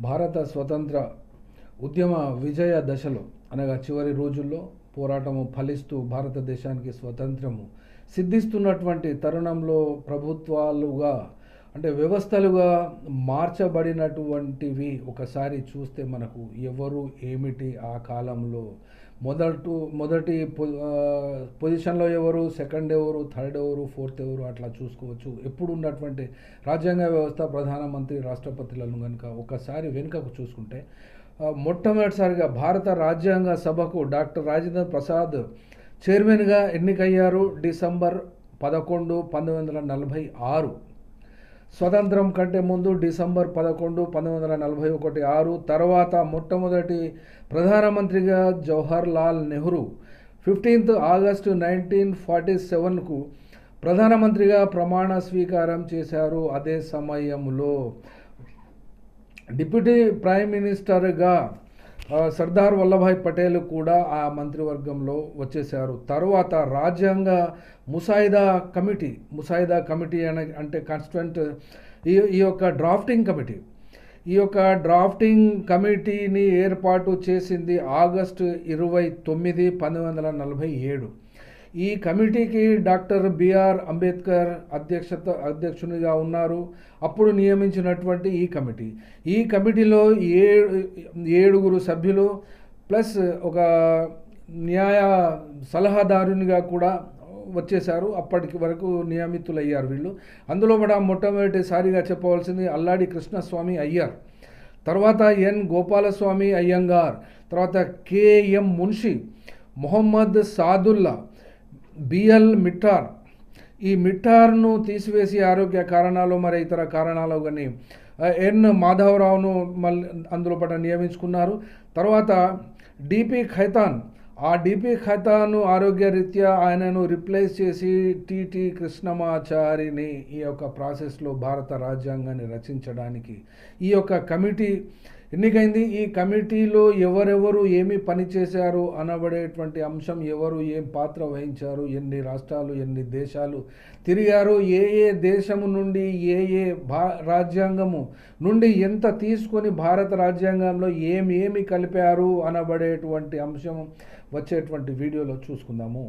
భారత స్వతంత్ర ఉద్యమ విజయ దశలో అనగా చివరి రోజుల్లో పోరాటము ఫలిస్తూ భారతదేశానికి స్వతంత్రము సిద్ధిస్తున్నటువంటి తరుణంలో ప్రభుత్వాలుగా అంటే వ్యవస్థలుగా మార్చబడినటువంటివి ఒకసారి చూస్తే మనకు ఎవరు ఏమిటి ఆ కాలంలో మొదటు మొదటి పొ- పొజిషన్లో ఎవరు సెకండ్ ఎవరు థర్డ్ ఎవరు ఫోర్త్ ఎవరు అట్లా చూసుకోవచ్చు. ఎప్పుడు ఉన్నటువంటి రాజ్యాంగ వ్యవస్థ ప్రధానమంత్రి రాష్ట్రపతులను కనుక ఒకసారి వెనుకకు చూసుకుంటే మొట్టమొదటిసారిగా భారత రాజ్యాంగ సభకు డాక్టర్ రాజేంద్ర ప్రసాద్ చైర్మన్గా ఎన్నికయ్యారు డిసెంబర్ పదకొండు పంతొమ్మిది వందల నలభై ఆరు. స్వతంత్రం కంటే ముందు డిసెంబర్ పదకొండు పంతొమ్మిది వందల నలభై ఒకటి ఆరు తర్వాత మొట్టమొదటి ప్రధానమంత్రిగా Jawahar Lal Nehru fifteenth August nineteen forty సెవెన్కు ప్రధానమంత్రిగా ప్రమాణ స్వీకారం చేశారు అదే సమయంలో. డిప్యూటీ ప్రైమ్ మినిస్టర్గా సర్దార్ వల్లభాయ్ పటేల్ కూడా ఆ మంత్రివర్గంలో వచ్చేసారు తర్వాత రాజ్యాంగ ముసాయిదా కమిటీ ముసాయిదా కమిటీ అనే అంటే కాన్స్టిట్యూంట్ ఈ ఈ యొక్క డ్రాఫ్టింగ్ కమిటీ. ఈ యొక్క డ్రాఫ్టింగ్ కమిటీని ఏర్పాటు చేసింది ఆగస్టు ఇరవై తొమ్మిది పంతొమ్మిది వందల నలభై ఏడు. ఈ కమిటీకి డాక్టర్ బిఆర్ అంబేద్కర్ అధ్యక్షత అధ్యక్షునిగా ఉన్నారు. అప్పుడు నియమించినటువంటి ఈ కమిటీ. ఈ కమిటీలో ఏడు ఏడుగురు సభ్యులు ప్లస్ ఒక న్యాయ సలహాదారునిగా కూడా వచ్చేశారు. అప్పటికి వరకు నియమితులయ్యారు వీళ్ళు. అందులో కూడా మొట్టమొదటిసారిగా చెప్పవలసింది అల్లాడి కృష్ణస్వామి అయ్యార్. తర్వాత ఎన్. గోపాలస్వామి అయ్యంగార్. తర్వాత కేఎం మున్షి మొహమ్మద్ సాదుల్లా బిఎల్ మిట్టార్. ఈ మిట్టార్ను తీసివేసి ఆరోగ్య కారణాలు మరి ఇతర కారణాలు కానీ ఎన్ మాధవరావును మళ్ళీ అందులో పట నియమించుకున్నారు. తర్వాత డిపి ఖైతాన్. ఆ డిపి ఖైతాను ఆరోగ్యరీత్యా ఆయనను రిప్లేస్ చేసి టిటి కృష్ణమాచారిని ఈ యొక్క ప్రాసెస్లో భారత రాజ్యాంగాన్ని రచించడానికి ఈ యొక్క కమిటీ ఎన్నికైంది? ఈ కమిటీలో ఎవరెవరు ఏమి పనిచేశారు అనబడేటువంటి అంశం ఎవరు ఏం పాత్ర వహించారు ఎన్ని రాష్ట్రాలు ఎన్ని దేశాలు తిరిగారు ఏ ఏ దేశము నుండి ఏ ఏ భా రాజ్యాంగము నుండి ఎంత తీసుకొని భారత రాజ్యాంగంలో ఏమి ఏమి కలిపారు అనబడేటువంటి అంశం వచ్చేటువంటి వీడియోలో చూసుకుందాము.